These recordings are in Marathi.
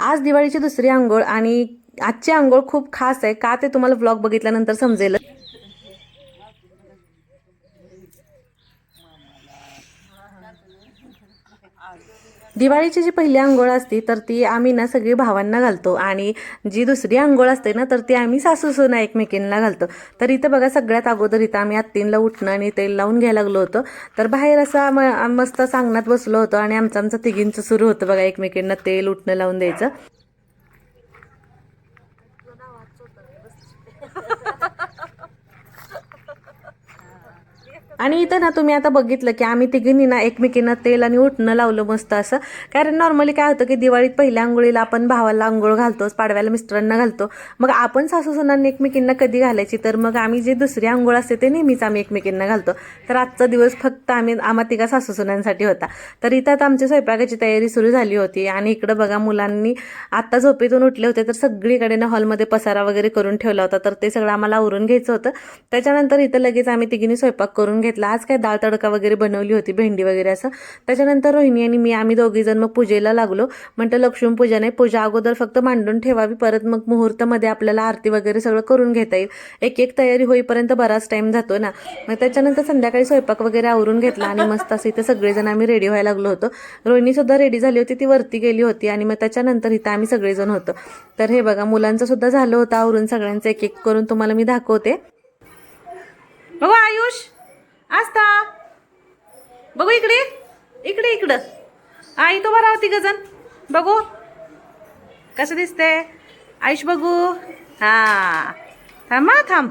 आज दिवाळीची दुसरी आंघोळ आणि आजची आंघोळ खूप खास आहे. का ते तुम्हाला ब्लॉग बघितल्यानंतर समजेल. दिवाळीची जी पहिली आंघोळ असती तर ती आम्ही ना सगळी भावांना घालतो. आणि जी दुसरी आंघोळ असते ना तर ती आम्ही सासूसना एकमेकींना घालतो. तर इथं बघा सगळ्यात अगोदर इथं आम्ही आत्तींला उठणं आणि तेल लावून घ्यायला लागलो होतो. तर बाहेर असा म- मस्त सांगण्यात बसलो होतो आणि आमचं आमचं तिघींचं सुरू होतं बघा एकमेकींना तेल उठणं लावून द्यायचं. आणि इथं ना तुम्ही आता बघितलं की आम्ही तिघींनी ना एकमेकींना तेल आणि उठणं लावलं मस्त असं. कारण नॉर्मली काय होतं की दिवाळीत पहिल्या आंघोळीला आपण भावाला आंघोळ घालतोच पाडव्याला मिस्टरांना घालतो. मग आपण सासू सुनांनी एकमेकींना कधी घालायची? तर मग आम्ही जे दुसरी आंघोळ असते ते नेहमीच आम्ही एकमेकींना घालतो. तर आजचा दिवस फक्त आम्ही आम्हा तिघा सासू सुनांसाठी होता. तर इथं आता आमची स्वयंपाकाची तयारी सुरू झाली होती. आणि इकडं बघा मुलांनी आत्ता झोपेतून उठले होते तर सगळीकडे ना हॉलमध्ये पसारा वगैरे करून ठेवला होता. तर ते सगळं आम्हाला आवरून घ्यायचं होतं. त्याच्यानंतर इथं लगेच आम्ही तिघींनी स्वयंपाक करून घेतला. आज काय डाळ तडका वगैरे बनवली होती भेंडी वगैरे असं. त्याच्यानंतर रोहिणी आणि मी आम्ही दोघी जण मग पूजेला लागलो. म्हणतं लक्ष्मी पूजा नाही पूजा अगोदर फक्त मांडून ठेवावी. परत मग मुहूर्तामध्ये आपल्याला आरती वगैरे सगळं करून घेता येईल. एक एक तयारी होईपर्यंत बराच टाईम जातो ना. मग त्याच्यानंतर संध्याकाळी स्वयंपाक वगैरे आवरून घेतला आणि मस्त असं इथं सगळेजण आम्ही रेडी व्हायला लागलो होतो. रोहिणी सुद्धा रेडी झाली होती ती वरती गेली होती आणि मग त्याच्यानंतर इथं आम्ही सगळेजण होतो. तर हे बघा मुलांचं सुद्धा झालं होतं आवरून सगळ्यांचं एक एक करून. तुम्हाला मी दाखवते. हो आयुष. आस्था. बघू इकडे. इकडे इकडं. आई तो बरा होती गजन. बघू. कसं दिसते आयुष बघू. हा. थांब थांब.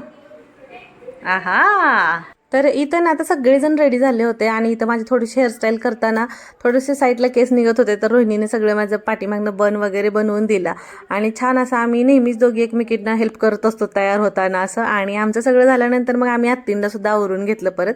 आहा. तर इथं ना आता सगळेजण रेडी झाले होते आणि इथं माझी थोडीशी हेअरस्टाईल करताना थोडेसे साईडला केस निघत होते. तर रोहिणीने सगळं माझं पाठीमागनं बन वगैरे बनवून दिला. आणि छान असं आम्ही नेहमीच दोघी एकमेकींना हेल्प करत असतो तयार होताना असं. आणि आमचं सगळं झाल्यानंतर मग आम्ही आत्तींना सुद्धा आवरून घेतलं परत.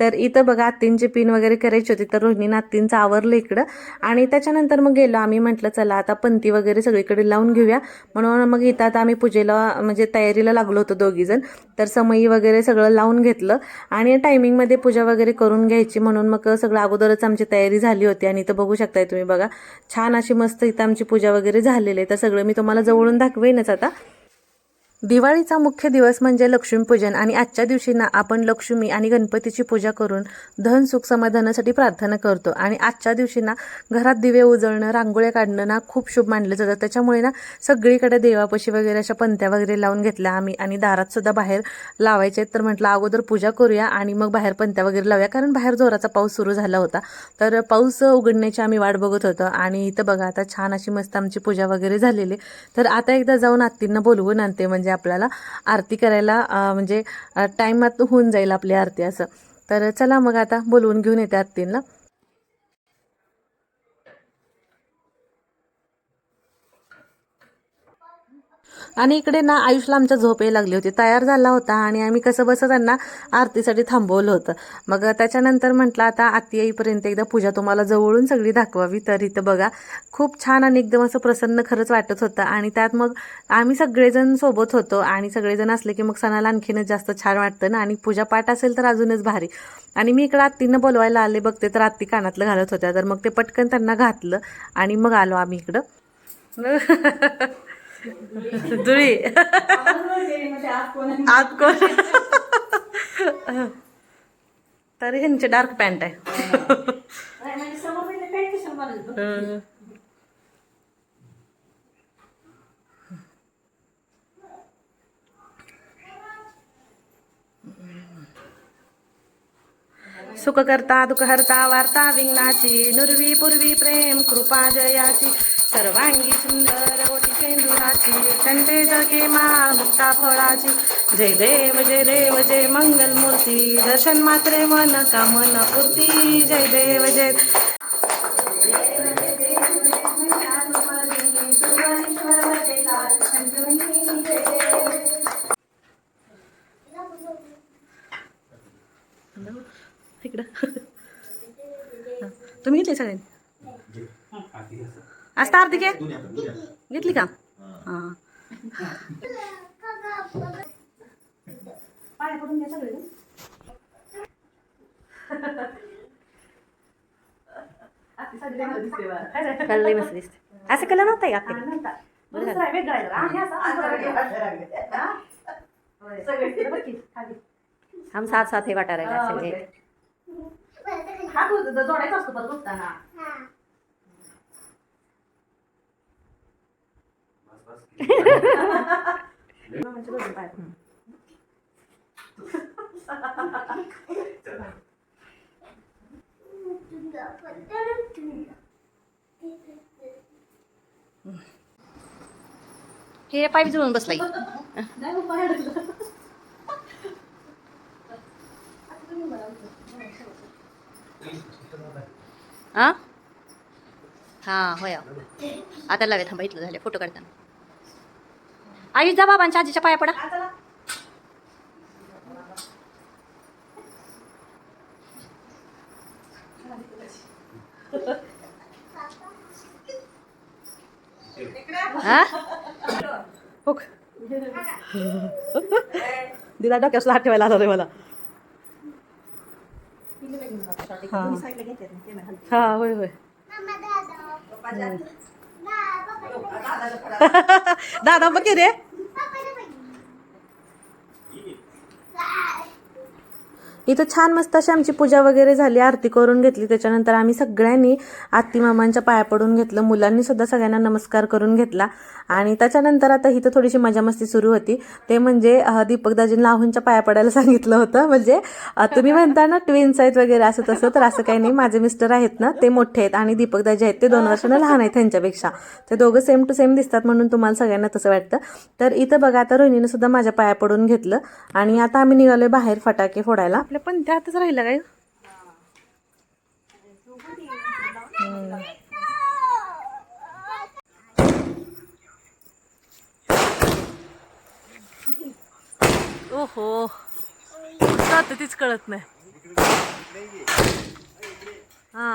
तर इथं बघा आत्तींची पिन वगैरे करायची होती तर रोहिणीनं आत्तींचं आवरलं इकडं. आणि त्याच्यानंतर मग गेलो आम्ही म्हटलं चला आता पंती वगैरे सगळीकडे लावून घेऊया. म्हणून मग इथं आता आम्ही पूजेला म्हणजे तयारीला लागलो होतो दोघीजण. तर समई वगैरे सगळं लावून घेतलं. आणि टायमिंगमध्ये पूजा वगैरे करून घ्यायची म्हणून मग सगळं अगोदरच आमची तयारी झाली होती. आणि इथं बघू शकताय तुम्ही बघा छान अशी मस्त इथं आमची पूजा वगैरे झालेली आहे. तर सगळं मी तुम्हाला जवळून दाखवेनच आता. दिवाळीचा मुख्य दिवस म्हणजे लक्ष्मीपूजन आणि आजच्या दिवशी ना आपण लक्ष्मी आणि गणपतीची पूजा करून धन सुख समाधानासाठी प्रार्थना करतो. आणि आजच्या दिवशी ना घरात दिवे उजळणं रांगोळ्या काढणं ना खूप शुभ मानलं जातं. त्याच्यामुळे ना सगळीकडे देवापाशी वगैरे अशा पंत्या वगैरे लावून घेतल्या आम्ही आणि दारात सुद्धा बाहेर लावायचे. तर म्हटलं अगोदर पूजा करूया आणि मग बाहेर पंत्या वगैरे लावूया. कारण बाहेर जोराचा पाऊस सुरू झाला होता. तर पाऊस उघडण्याची आम्ही वाट बघत होतो आणि इथं बघा आता छान अशी मस्त आमची पूजा वगैरे झालेली तर आता एकदा जाऊन आत्तींना बोलवून आणते म्हणजे म्हणजे आपल्याला आरती करायला म्हणजे टाईमात होऊन जाईल आपली आरती असं. तर चला मग आता बोलवून घेऊन येते आत्तींना. आणि इकडे ना आयुषला आमच्या झोप यायला लागली होती. तयार झाला होता आणि आम्ही कसं बसं त्यांना आरतीसाठी थांबवलं होतं. मग त्याच्यानंतर म्हटलं आता आत्ती येईपर्यंत एकदा पूजा तुम्हाला जवळून सगळी दाखवावी तर इथं बघा खूप छान आणि एकदम असं प्रसन्न खरंच वाटत होतं. आणि त्यात मग आम्ही सगळेजण सोबत होतो आणि सगळेजण असले की मग सणाला आणखीनच जास्त छान वाटतं ना. आणि पूजा पाठ असेल तर अजूनच भारी. आणि मी इकडं आत्तीनं बोलवायला आले बघते तर आत्ती कानातलं घालत होत्या. तर मग ते पटकन त्यांना घातलं आणि मग आलो आम्ही इकडं. आत कोण तर ह्यांचे डार्क पॅन्ट आहे हं. सुख करता दुःख हरता वार्ता विघ्नाची नुरवी पूर्वी प्रेम कृपा जयाची। सर्वांगी सुंदर ओटी सेंदुराची कंठे जगे मा मुक्ता फळाची. जय देव जय देव जय मंगल मूर्ती दर्शन मात्रे मन कामना पूर्ती. जय देव जय तुम्ही घेतले सगळ्यांनी आज तर आरती घे घेतली का? हां. कलर लई मस्त दिसते असं कलर नव्हता का. हम साथ साथ हे वाटा राहिला सगळे जोडायचा असतो परत बघताना हे पाय जुळून बसलाय. हा? हा होय. आता लागेल थांबा इथलं झाले फोटो काढताना. आई जा बाबांच्या आजीच्या पाया पडा. हा हो? दिला डोक्यावर हात ठेवायला आला रे मला. हा. हा होय होय. दादा बघ रे. इथं छान मस्त अशी आमची पूजा वगैरे झाली आरती करून घेतली. त्याच्यानंतर आम्ही सगळ्यांनी आत्ती मामांच्या पाया पडून घेतलं. मुलांनी सुद्धा सगळ्यांना नमस्कार करून घेतला. आणि त्याच्यानंतर आता इथं थोडीशी मजा मस्ती सुरू होती. ते म्हणजे दीपकदाजींना लाहूनच्या पाया पडायला सांगितलं होतं. म्हणजे तुम्ही म्हणता ना ट्विन्स आहेत वगैरे असं तसं तर असं काही नाही. माझे मिस्टर आहेत ना ते मोठे आहेत आणि दीपकदाजी आहेत. ते दोन वर्षांना लहान आहेत त्यांच्यापेक्षा. ते दोघं सेम टू सेम दिसतात म्हणून तुम्हाला सगळ्यांना तसं वाटतं. तर इथं बघा आता रोहिणीनं सुद्धा माझ्या पाया पडून घेतलं. आणि आता आम्ही निघालोय बाहेर फटाके फोडायला. आपल्या पण त्यातच राहिलं काय? ओहो. जात तीच कळत नाही. हा.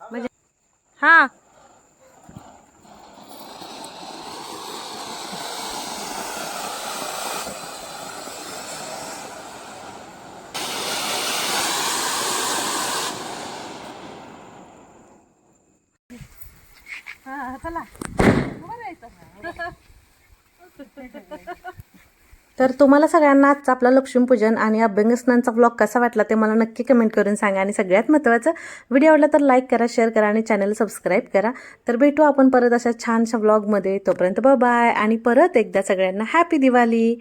म्हणजे हा. तर तुम्हाला सगळ्यांना आजचा आपला लक्ष्मीपूजन आणि अभ्यंगस्नानचा व्लॉग कसा वाटला ते मला नक्की कमेंट करून सांगा आणि सगळ्यात महत्त्वाचं व्हिडिओ आवडला तर लाईक करा शेअर करा आणि चॅनल सबस्क्राईब करा. तर भेटू आपण परत अशा छानशा व्लॉगमध्ये तोपर्यंत बाय आणि परत एकदा सगळ्यांना हॅपी दिवाळी!